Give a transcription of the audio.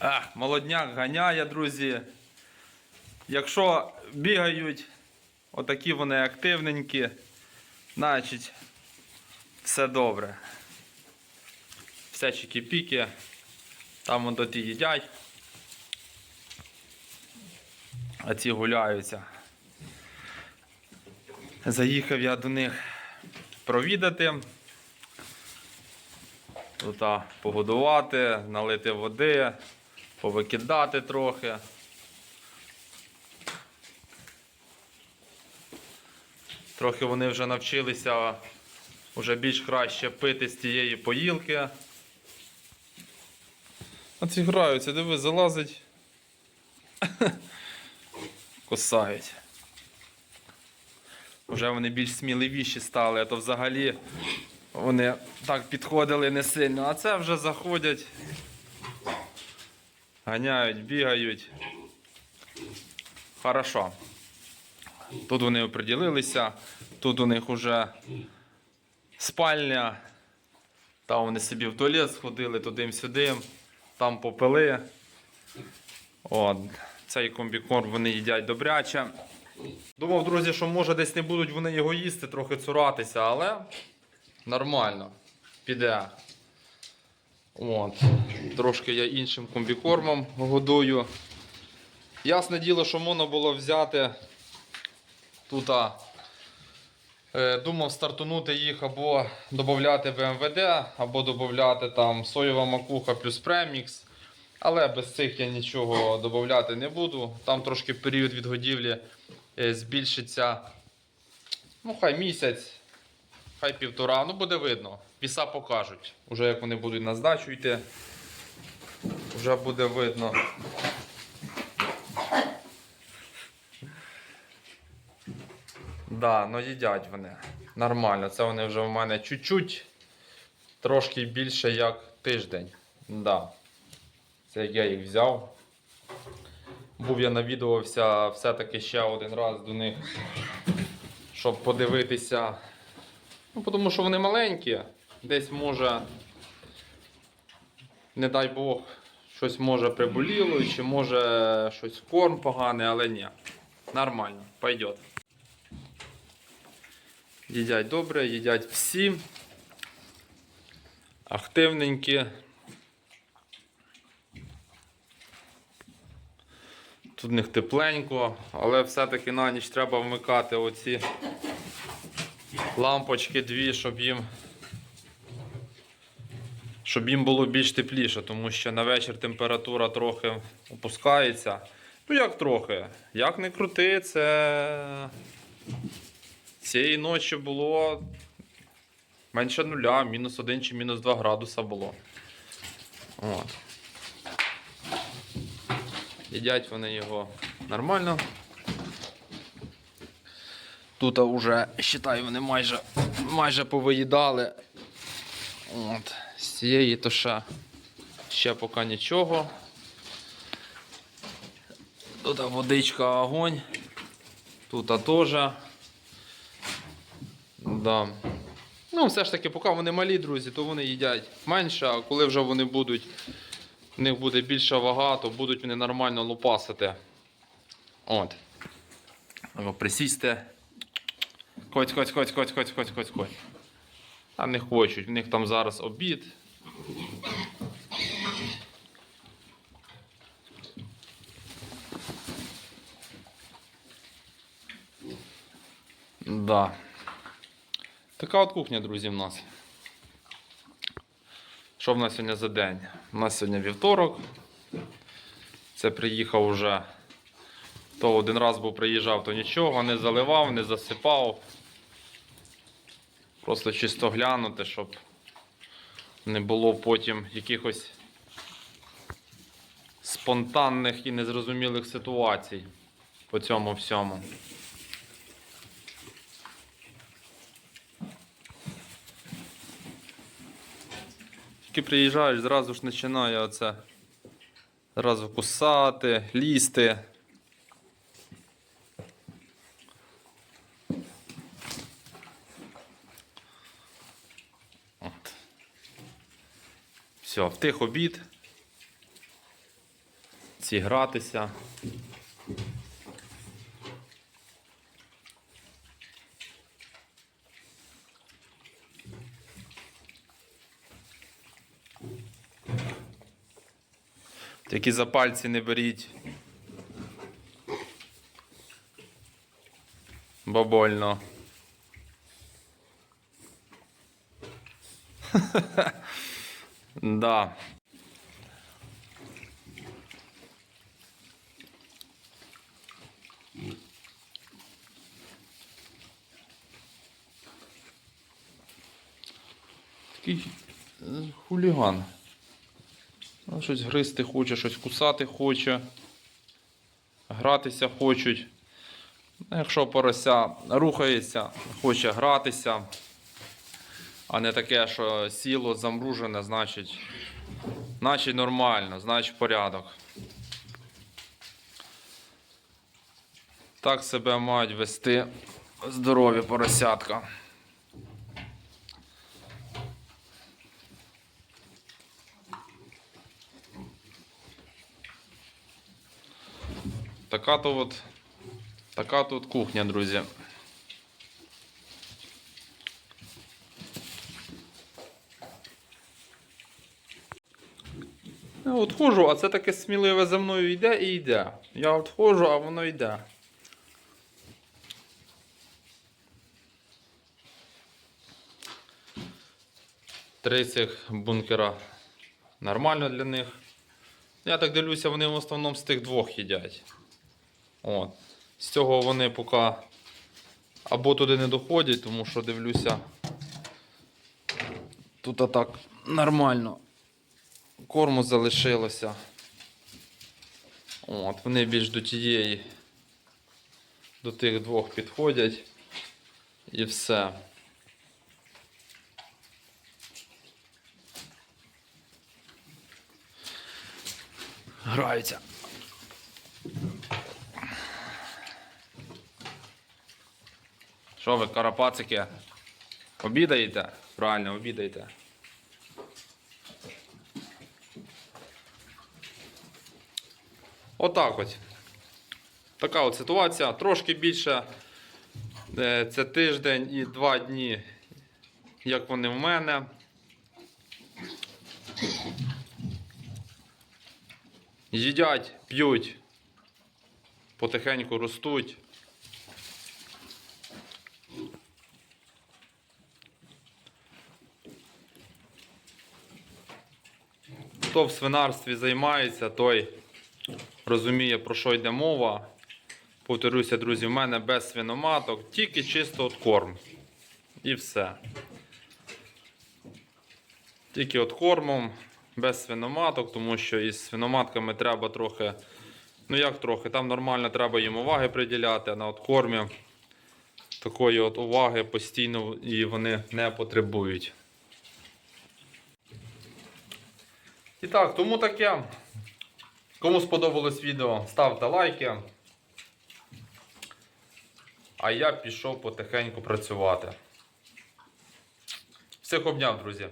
А, молодняк ганяє, друзі. Якщо бігають, отакі вони активненькі, значить все добре. Все чики-піки, там вон доті їдять, а ці гуляються. Заїхав я до них провідати. Тут а, погодувати, налити води, повикидати трохи. Трохи вони вже навчилися вже більш краще пити з тієї поїлки. А ці граються, диви, залазить. Косають. Вже вони більш сміливіші стали, а то взагалі вони так підходили не сильно, а це вже заходять, ганяють, бігають. Хорошо. Тут вони оприділилися, тут у них уже спальня. Там вони собі в туалет сходили туди-сюди, там попили. От. Цей комбікорм вони їдять добряче. Думав, друзі, що може десь не будуть вони його їсти, трохи цуратися, але нормально. Піде. От. Трошки я іншим комбікормом годую. Ясне діло, що можна було взяти тут. е, Думав стартунути їх або додати БМВД, або додати там соєва макуха плюс премікс. Але без цих я нічого додати не буду. Там трошки період відгодівлі е, збільшиться. Ну, хай місяць, хай півтора. Ну, буде видно. Віса покажуть. Уже як вони будуть на здачу йти, вже буде видно. Да, ну їдять вони. Нормально. Це вони вже в мене чуть-чуть трошки більше як тиждень. Да. Це я їх взяв. Був я навідувався все-таки ще один раз до них, щоб подивитися. Ну, тому що вони маленькі. Десь може, не дай Бог, щось може приболіло, чи може щось корм поганий, але ні. Нормально, пойдет. Їдять добре, їдять всі. Активненькі. Тут в них тепленько, але все-таки на ніч треба вмикати оці лампочки дві, щоб їм щоб їм було більш тепліше, тому що на вечір температура трохи опускається. Ну як трохи? Як не крути, це цієї ночі було менше нуля, мінус 1 чи мінус 2 градуса було. От. Їдять вони його нормально. Тут вже, вважаю, вони майже, майже повиїдали. От. З цієї то ще, ще поки нічого. Тут водичка огонь. Тут теж. Да. Ну, все ж таки, поки вони малі, друзі, то вони їдять менше, а коли вже вони будуть, в них буде більша вага, то будуть вони нормально лупасити. От. Присісти. Хоть, хоть, хоть, хоть, хоть, хоть, хоть, хоть. А не хочуть, в них там зараз обід. Да. Така от кухня, друзі, в нас. Що в нас сьогодні за день? У нас сьогодні вівторок. Це приїхав уже. То один раз був приїжджав, то нічого, не заливав, не засипав. Просто чисто глянути, щоб не було потім якихось спонтанних і незрозумілих ситуацій по цьому всьому. Тільки приїжджаєш, зразу ж починає оце зразу кусати, лізти. Все, втих обід. ці гратися. Тільки за пальці не беріть. Бо больно. да. Такий е, хуліган. Ну, щось гризти хоче, щось кусати хоче. Гратися хочуть. Ну, Якщо порося рухається, хоче гратися, а не таке, що сіло замружене, значить, значить нормально, значить порядок. Так себе мають вести здорові поросятка. Така то от, така тут кухня, друзі. Я а це таке сміливе за мною йде і йде. Я от ходжу, а воно йде. Три цих бункера нормально для них. Я так дивлюся, вони в основному з тих двох їдять. От. З цього вони поки або туди не доходять, тому що дивлюся. Тут так нормально. Корму залишилося. От, вони більш до тієї, до тих двох підходять. І все. Граються. Що ви, карапацики? Обідаєте? Правильно, обідаєте. Отак ось. Така от ситуація. Трошки більше. е, Це тиждень і два дні, як вони в мене. Їдять, п'ють, потихеньку ростуть. Хто в свинарстві займається, той розуміє, про що йде мова. Повторюся, друзі, в мене без свиноматок, тільки чисто от корм. І все. Тільки от кормом, без свиноматок, тому що із свиноматками треба трохи. Ну як трохи, там нормально треба їм уваги приділяти, а на от кормі такої от уваги постійно і вони не потребують. І так, тому таке. Кому сподобалось відео, ставте лайки. А я пішов потихеньку працювати. Всіх обняв, друзі.